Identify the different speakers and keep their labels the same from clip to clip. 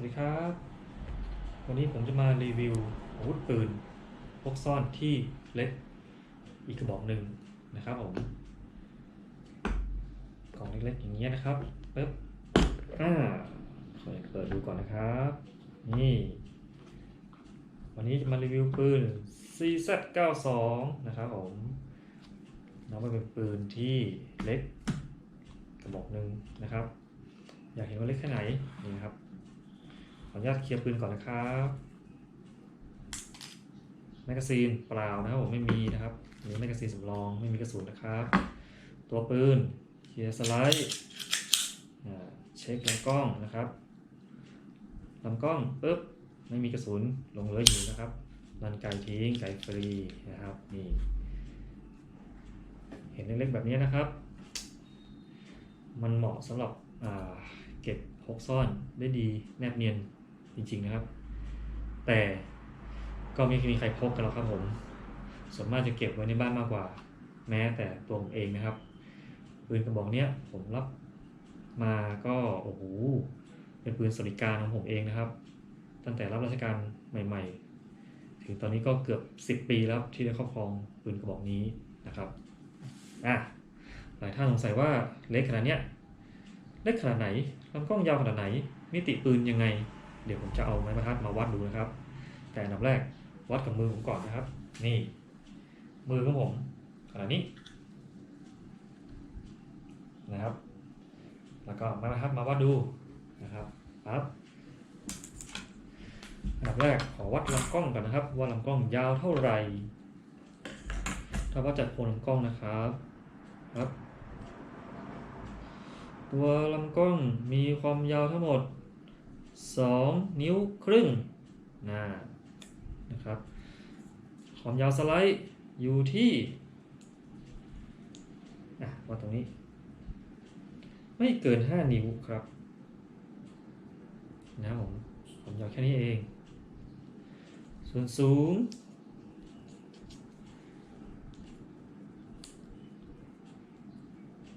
Speaker 1: วัสดีครับ วันนี้ผมจะมารีวิวอาวุธปืนพกซ่อนที่เล็กอีกกระบอกหนึ่งนะครับผมกล่องเล็กๆอย่างเงี้ยนะครับปึ๊บอ่าขอเปิดดูก่อนนะครับ นี่ วันนี้จะมารีวิวปืน CZ92 นะครับผมน้องเป็นปืนที่เล็กกระบอกหนึ่งนะครับ อยากเห็นว่าเล็กแค่ไหนนี่ครับ ขออนุญาตเคลียร์ปืนก่อนนะครับแมกกาซีนเปล่านะครับผมไม่มีนะครับมีแมกกาซีนสำรองไม่มีกระสุนนะครับ ตัวปืนเคลียร์สไลด์เช็คลำกล้องนะครับลำกล้องปุ๊บไม่มีกระสุนลงเหลืออยู่นะครับรันไกทิ้งไกฟรีนะครับนี่เห็นเล็กๆแบบนี้นะครับ มันเหมาะสำหรับเก็บพกซ่อนได้ดีแนบเนียน จริงๆนะครับ แต่ก็ไม่มีใครพกกันหรอกครับผมส่วนมากจะเก็บไว้ในบ้านมากกว่า แม้แต่ตัวผมเองนะครับปืนกระบอกเนี้ยผมรับมาก็โอ้โหเป็นปืนสวัสดิการของผมเองนะครับ ตั้งแต่รับราชการใหม่ ๆ ถึงตอนนี้ก็เกือบ 10 ปีแล้วที่ได้ครอบครองปืนกระบอกนี้นะครับอะหลายท่านสงสัยว่าเล็กขนาดเนี้ยเล็กขนาดไหนลำกล้องยาวขนาดไหนมิติปืนยังไง เดี๋ยวผมจะเอาไม้บรรทัดมาวัดดูนะครับ แต่อันดับแรกวัดกับมือผมก่อนนะครับ นี่ มือของผมขนาดนี้นะครับ แล้วก็ไม้บรรทัดมาวัดดูนะครับปั๊บอันดับแรกขอวัดลำกล้องก่อนนะครับ ว่าลำกล้องยาวเท่าไหร่ ถ้าวัดจากโคนลำกล้องนะครับครับ ตัวลำกล้องมีความยาวทั้งหมด 2 นิ้วครึ่งนะนะครับ ความยาวสไลด์อยู่ที่อะว่าตรงนี้ ไม่เกิน 5 นิ้วครับนะผมความยาวแค่นี้เอง ส่วนสูง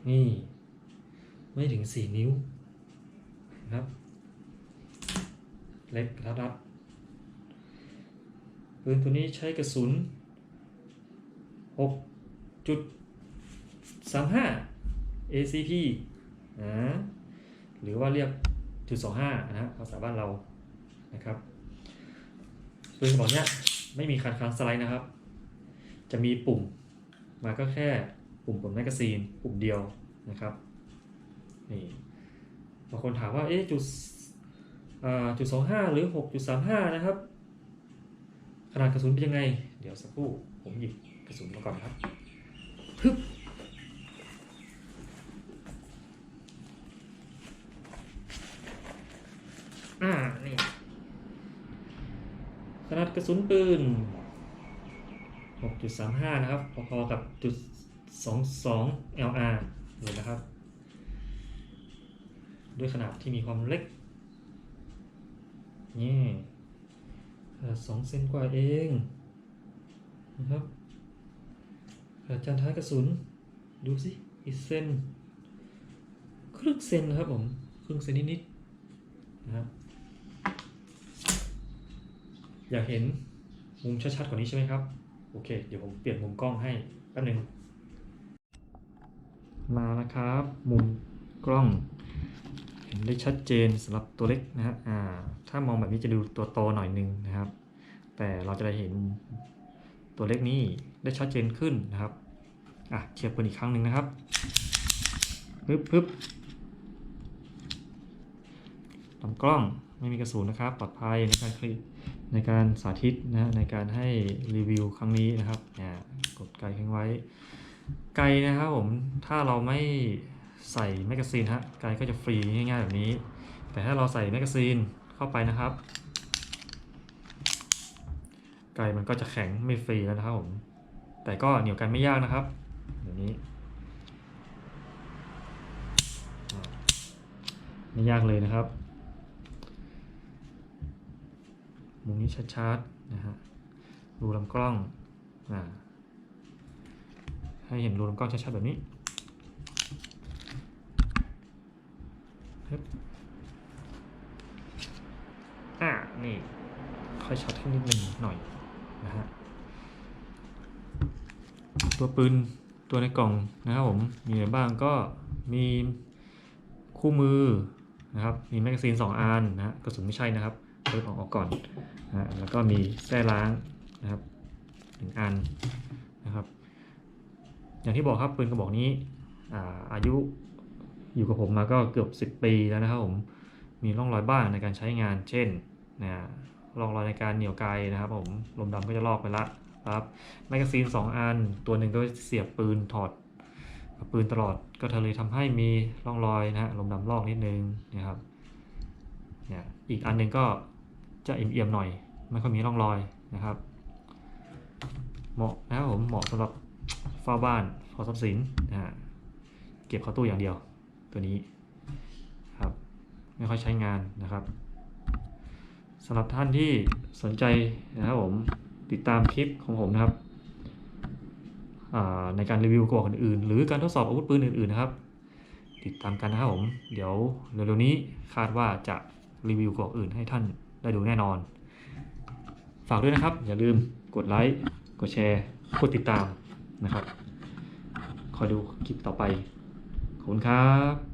Speaker 1: นี่ ไม่ถึง 4 นิ้วนะครับ เล็กกระทัดรัดปืนตัวนี้ใช้กระสุน 6.35 ACP นะหรือว่าเรียกจุด25นะฮะภาษาบ้านเรานะครับปืนกระบอกเนี้ยไม่มีคันค้างสไลด์นะครับ จะมีปุ่มมาก็แค่ปุ่มกดแมกกาซีนปุ่มเดียวนะครับนี่บางคนถามว่าเอ๊ะจุด จุดสองห้าหรือหกจุดสามห้านะครับ ขนาดกระสุนเป็นยังไง เดี๋ยวสักครู่ผมหยิบกระสุนมาก่อนครับฮึบอ่านี่ขนาดกระสุนปืน 6.35 นะครับ พอๆกับจุด22 LR เลยนะครับ ด้วยขนาดที่มีความเล็ก นี่ขนาดสองเซนกว่าเองนะครับขนาดจานท้ายกระสุน ดูสิอีกเซนครึ่งเซนนะครับผมครึ่งเซนนิดๆนะครับอยากเห็นมุมชัดๆกว่านี้ใช่ไหมครับ โอเค เดี๋ยวผมเปลี่ยนมุมกล้องให้แป๊บหนึงมานะครับ มุมกล้อง เห็นได้ชัดเจนสำหรับตัวเล็กนะฮะอ่าถ้ามองแบบนี้จะดูตัวโตหน่อยนึงนะครับ แต่เราจะได้เห็นตัวเล็กนี้ได้ชัดเจนขึ้นนะครับอะเทียบกันอีกครั้งหนึ่งนะครับปึ๊บปึ๊บลำกล้องไม่มีกระสุนนะครับ ปลอดภัยในการคลิปในการสาธิตนะฮะในการให้รีวิวครั้งนี้นะครับอ่ากดไกลทิ้งไว้ ไกลนะครับผมถ้าเราไม่ ใส่แมกกาซีนฮะไกลก็จะฟรีง่ายๆแบบนี้ แต่ถ้าเราใส่แมกกาซีนเข้าไปนะครับ ไกลมันก็จะแข็งไม่ฟรีแล้วนะครับผมแต่ก็เหนียวกันไม่ยากนะครับเดี๋ยวนี้ไม่ยากเลยนะครับ มุมนี้ชัดๆนะฮะรูลำกล้องอ่าให้เห็นรูลำกล้องชัดๆแบบนี้ ฮึบค่อยชัดขึ้นนิดนึงหน่อยนะฮะ ตัวปืนตัวในกล่องนะครับผม มีอะไรบ้างก็มีคู่มือนะครับ มีแมกกาซีน2อันนะฮะกระสุนไม่ใช่นะครับเปิดออกก่อนนะแล้วก็มีแส้ล้างนะครับหนึ่งอันนะครับ อย่างที่บอกครับปืนกระบอกนี้อาอายุ อยู่กับผมมาก็เกือบ 10 ปีแล้วนะครับผมมีร่องรอยบ้างในการใช้งานเช่นนะร่องรอยในการเหนี่ยวไกลนะครับผมลมดำก็จะลอกไปละครับแมกกาซีน 2 อัน ตัวหนึ่งก็เสียบปืนถอดปืนตลอดก็เลยทำให้มีร่องรอยนะฮะลมดำลอกนิดนึงนะครับเนี่ยอีกอันหนึ่งก็จะเอี่ยมๆหน่อยไม่ค่อยมีร่องรอยนะครับ เหมาะนะครับผมเหมาะสำหรับเฝ้าบ้านเฝ้าทรัพย์สินนะฮะเก็บเข้าตู้อย่างเดียว ตัวนี้ครับไม่ค่อยใช้งานนะครับสำหรับท่านที่สนใจนะครับผมติดตามคลิปของผมนะครับในการรีวิวกระบอกอื่นๆ หรือการทดสอบอาวุธปืนอื่นๆนะครับ ติดตามกันนะครับผม เดี๋ยวเร็วๆนี้คาดว่าจะรีวิวกระบอกอื่นให้ท่านได้ดูแน่นอน ฝากด้วยนะครับ อย่าลืมกดไลค์กดแชร์กดติดตามนะครับ คอยดูคลิปต่อไป ขอบคุณครับ